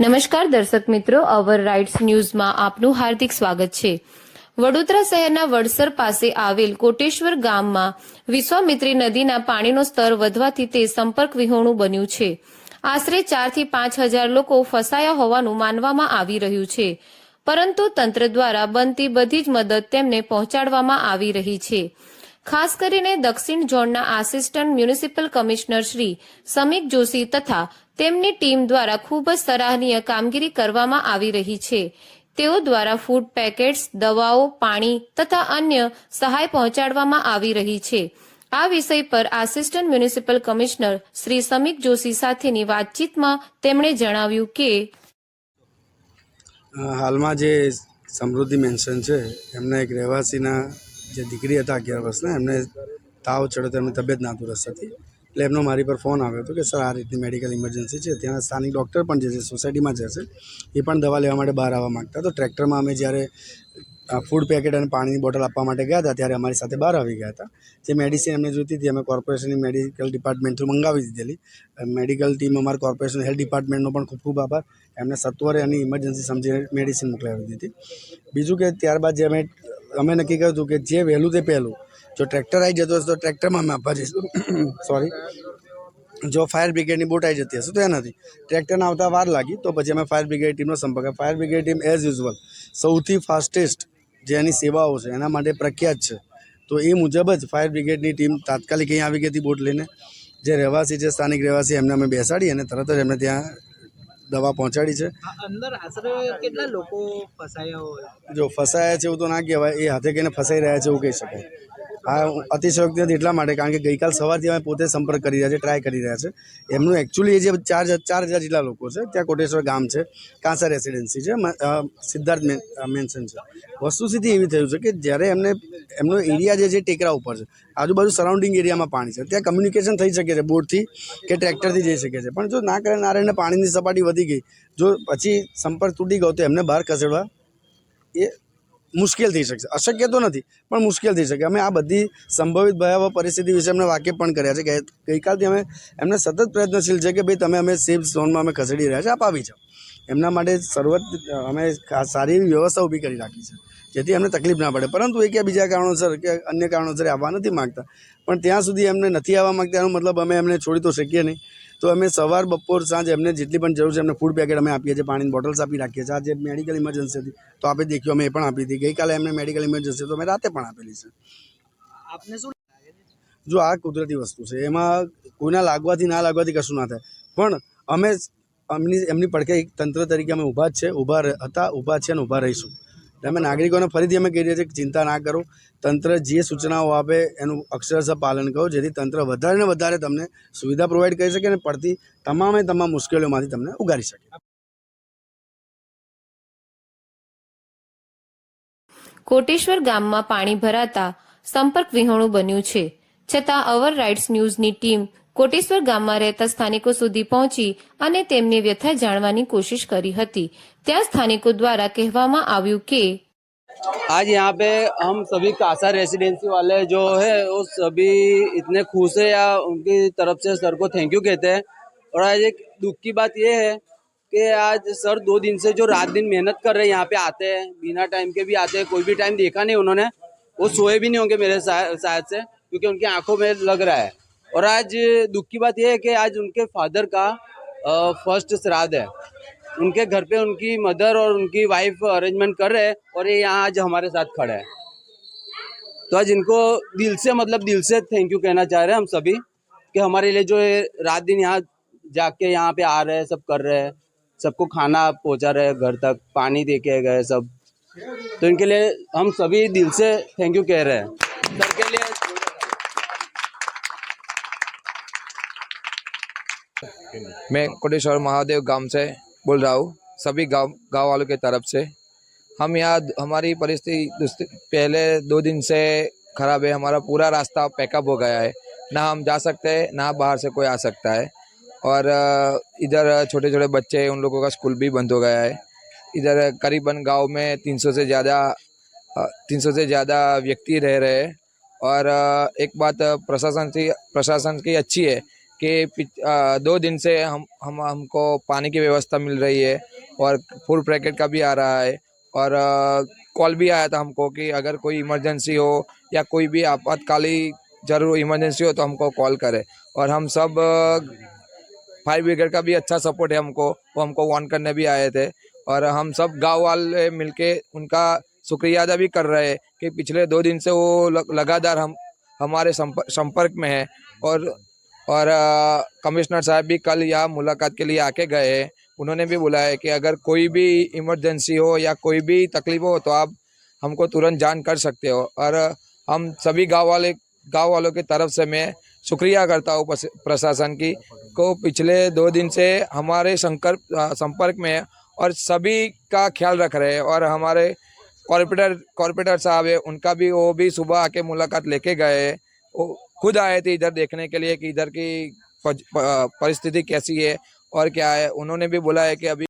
નમસ્કાર દર્શક મિત્રો, અવર રાઇટ્સ ન્યૂઝમાં આપનું હાર્દિક સ્વાગત છે. વડોદરા શહેરના વડસર પાસે આવેલ કોટેશ્વર ગામમાં વિશ્વામિત્રી નદીના પાણીનો સ્તર વધવાથી તે સંપર્ક વિહોણું બન્યું છે. આશરે ચારથી પાંચ હજાર લોકો ફસાયા હોવાનું માનવામાં આવી રહ્યું છે. પરંતુ તંત્ર દ્વારા બનતી બધી જ મદદ તેમને પહોંચાડવામાં આવી રહી છે. ખાસ કરીને દક્ષિણ ઝોનના assistant municipal commissioner Shri Samik Joshi તથા તેમની ટીમ દ્વારા ખૂબ જ સરાહનીય કામગીરી કરવામાં આવી રહી છે. તેઓ દ્વારા ફૂડ પેકેટ્સ, દવાઓ, પાણી તથા અન્ય સહાય પહોંચાડવામાં આવી રહી છે. આ વિષય પર assistant municipal commissioner Shri Samik Joshi સાથેની વાતચીતમાં તેમણે જણાવ્યું કે હાલમાં જે સમૃદ્ધિ મેન્શન છે, એમના એક રહેવાસીના જે દીકરી હતા અગિયાર વર્ષના, એમને તાવ ચડ્યો તો એમની તબિયત નાદુરસ્ત હતી. એટલે એમનો મારી પર ફોન આવ્યો હતો કે, સર, આ રીતની મેડિકલ ઇમરજન્સી છે, ત્યાંના સ્થાનિક ડૉક્ટર પણ જે છે, સોસાયટીમાં જે છે એ પણ દવા લેવા માટે બહાર આવવા માગતા. તો ટ્રેક્ટરમાં અમે જ્યારે ફૂડ પેકેટ અને પાણીની બોટલ આપવા માટે ગયા હતા, ત્યારે અમારી સાથે બહાર આવી ગયા હતા. જે મેડિસિન એમને જોઈતી હતી, અમે કોર્પોરેશનની મેડિકલ ડિપાર્ટમેન્ટ થ્રુ મંગાવી દીધેલી. મેડિકલ ટીમ અમારા કોર્પોરેશન હેલ્થ ડિપાર્ટમેન્ટનો પણ ખૂબ ખૂબ આભાર. એમને સત્વરે એની ઇમરજન્સી સમજીને મેડિસિન મોકલાવી દીધી. બીજું કે, ત્યારબાદ જે અમે અમે નક્કી કર્યું હતું કે જે વહેલું તે પહેલું. જો ટ્રેક્ટર આવી જતો હશે તો ટ્રેક્ટરમાં અમે આપવા જઈશું. સોરી જો ફાયર બ્રિગેડની બોટ આવી જતી હશે તો એનાથી. ટ્રેક્ટરને આવતા વાર લાગી તો પછી અમે ફાયર બ્રિગેડ ટીમનો સંપર્ક. Fire brigade team as usual સૌથી ફાસ્ટેસ્ટ જે એની સેવાઓ છે એના માટે પ્રખ્યાત છે. તો એ મુજબ જ ફાયર બ્રિગેડની ટીમ તાત્કાલિક અહીં આવી ગઈ હતી બોટ લઈને. જે રહેવાસી છે, સ્થાનિક રહેવાસી એમને અમે બેસાડી અને તરત જ એમને ત્યાં દવા પહોંચાડી છે. અંદર આશરે કેટલા લોકો ફસાયા હોય? જો ફસાયા છે એવું તો ના કહેવાય એ હાથે કહીને ફસાઈ રહ્યા છે એવું કહી શકાય. આ અતિશયોક્તિ એટલા માટે, કારણ કે ગઈકાલ સવારથી અમે પોતે સંપર્ક કરી રહ્યા છે ટ્રાય કરી રહ્યા છે. એમનું એકચ્યુઅલી એ જે ચાર ચાર હજાર જેટલા લોકો છે, ત્યાં કોટેશ્વર ગામ છે, કાંસા રેસિડેન્સી છે સિદ્ધાર્થ મેન્શન છે. વસ્તુસ્થિતિ એવી થયું છે કે જ્યારે એમને, એમનો એરિયા જે છે ટેકરા ઉપર છે. આજુબાજુ સરાઉન્ડિંગ એરિયામાં પાણી છે. ત્યાં કમ્યુનિકેશન થઈ શકે છે, બોટથી કે ટ્રેક્ટરથી જઈ શકે છે. પણ જો ના કરે ના રહીને પાણીની સપાટી વધી ગઈ, જો પછી સંપર્ક તૂટી ગયો તો એમને બહાર ખસેડવા એ મુશ્કેલ થઈ શકશે. અશક્ય તો નથી, પણ મુશ્કેલ થઈ શકે. અમે આ બધી સંભવિત ભયાવહ પરિસ્થિતિ વિશે અમને વાકેફ પણ કર્યા છે. કે ગઈકાલથી અમે એમને સતત પ્રયત્નશીલ છે કે ભાઈ તમે અમે સેફ ઝોનમાં અમે ખસેડી રહ્યા છે. આપ આવી જાઓ. એમના માટે સર્વત અમે સારી એવી વ્યવસ્થા ઊભી કરી રાખી છે, જેથી એમને તકલીફ ના પડે. પરંતુ એ કે બીજા કારણોસર કે અન્ય કારણોસર આવવા નથી માગતા. પણ ત્યાં સુધી એમને નથી આવવા માગતા એનો મતલબ અમે એમને છોડી તો શકીએ નહીં. તો અમે સવાર બપોર સાંજ એમને જેટલી પણ જરૂર છે એમને ફૂડ પેકેટ અમે આપીએ છીએ પાણીની બોટલ્સ આપી રાખીએ છીએ. આજે જે મેડિકલ ઇમરજન્સી હતી તો આપણે દેખ્યું અમે એ પણ આપી હતી. ગઈકાલે એમને મેડિકલ ઇમરજન્સી તો અમે રાતે પણ આપેલી છે. આપને શું જો આ કુદરતી વસ્તુ છે એમાં કોઈના લાગવાથી ના લાગવાથી કશું ના થાય. પણ અમે એમની એમની પડખે એક તંત્ર તરીકે અમે ઊભા જ છે ઊભા હતા ઊભા છે અને ઊભા રહીશું. અમે નાગરિકોને ફરીથી અમે કહી રહ્યા છીએ ચિંતા ના કરો. તંત્ર જે સૂચનાઓ આપે એનું અક્ષરશઃ પાલન કરો, જેથી તંત્ર વધારે ને વધારે તમને સુવિધા પ્રોવાઈડ કરી શકે અને પડતી તમામે તમામ મુશ્કેલીઓમાંથી તમને ઉગારી શકે. કોટેશ્વર ગામમાં પાણી ભરાતા સંપર્ક વિહોણું બન્યું છે. છતાં અવર રાઇટ્સ ન્યૂઝની ટીમ કોટેશ્વર ગામમાં રહેતા સ્થાનિકો સુધી પહોંચી અને તેમની વ્યથા જાણવાની કોશિશ કરી હતી ત્યાં સ્થાનિકો દ્વારા કહેવામાં આવ્યું કે आज यहाँ पे हम सभी कासा रेसिडेंसी वाले जो है वो सभी इतने खुश है या उनकी तरफ से सर को थैंक यू कहते हैं और आज एक दुख की बात ये है कि आज सर दो दिन से जो रात दिन मेहनत कर रहे हैं यहाँ पे आते हैं बिना टाइम के भी आते हैं कोई भी टाइम देखा नहीं उन्होंने वो सोए भी नहीं होंगे मेरे शा- शायद से क्योंकि उनकी आंखों में लग रहा है और आज दुख की बात यह है कि आज उनके फादर का फ़र्स्ट श्राद्ध है। उनके घर पे उनकी मदर और उनकी वाइफ अरेंजमेंट कर रहे हैं और ये यहाँ आज हमारे साथ खड़े हैं। तो आज इनको दिल से मतलब दिल से थैंक यू कहना चाह रहे हैं हम सभी कि हमारे लिए जो रात दिन यहाँ जाके यहाँ पे आ रहे हैं, सब कर रहे हैं, सबको खाना पहुँचा रहे हैं घर तक, पानी दे के गए सब। तो इनके लिए हम सभी दिल से थैंक यू कह रहे हैं। सर के लिए मैं कोटेश्वर महादेव गाँव से बोल रहा हूँ। सभी गाँव गाँव वालों के तरफ़ से। हम यहाँ हमारी परिस्थिति पहले दो दिन से खराब है। हमारा पूरा रास्ता पैकअप हो गया है। ना हम जा सकते हैं ना बाहर से कोई आ सकता है। और इधर छोटे छोटे बच्चे हैं उन लोगों का स्कूल भी बंद हो गया है। इधर करीबन गाँव में 300 से ज़्यादा 300 से ज़्यादा व्यक्ति रह रहे हैं। और एक बात प्रशासन की प्रशासन की अच्छी है कि दो दिन से हम हम, हमको पानी की व्यवस्था मिल रही है और फुल पैकेट का भी आ रहा है और कॉल भी आया था हमको कि अगर कोई इमरजेंसी हो या कोई भी आपातकाली ज़रूर इमरजेंसी हो तो हमको कॉल करे। और हम सब फायर ब्रिगेड का भी अच्छा सपोर्ट है हमको, वो हमको वार्न करने भी आए थे और हम सब गाँव वाले मिलके उनका शुक्रिया अदा भी कर रहे हैं कि पिछले दो दिन से वो लगातार हम, हमारे संपर्क में है और और कमिश्नर साहब भी कल यहाँ मुलाकात के लिए आके गए हैं। उन्होंने भी बोला है कि अगर कोई भी इमरजेंसी हो या कोई भी तकलीफ़ हो तो आप हमको तुरंत जान कर सकते हो। और हम सभी गाँव वाले गाँव वालों की तरफ़ से मैं शुक्रिया करता हूँ प्रशासन की को पिछले दो दिन से हमारे संकर अ, संपर्क में और सभी का ख्याल रख रहे हैं और हमारे कॉरपोरेटर कॉरपोरेटर साहब है उनका भी वो भी सुबह आके मुलाकात लेके गए खुद आए थे इधर देखने के लिए कि इधर की पज- प- परिस्थिति कैसी है और क्या है उन्होंने भी बोला है कि अभी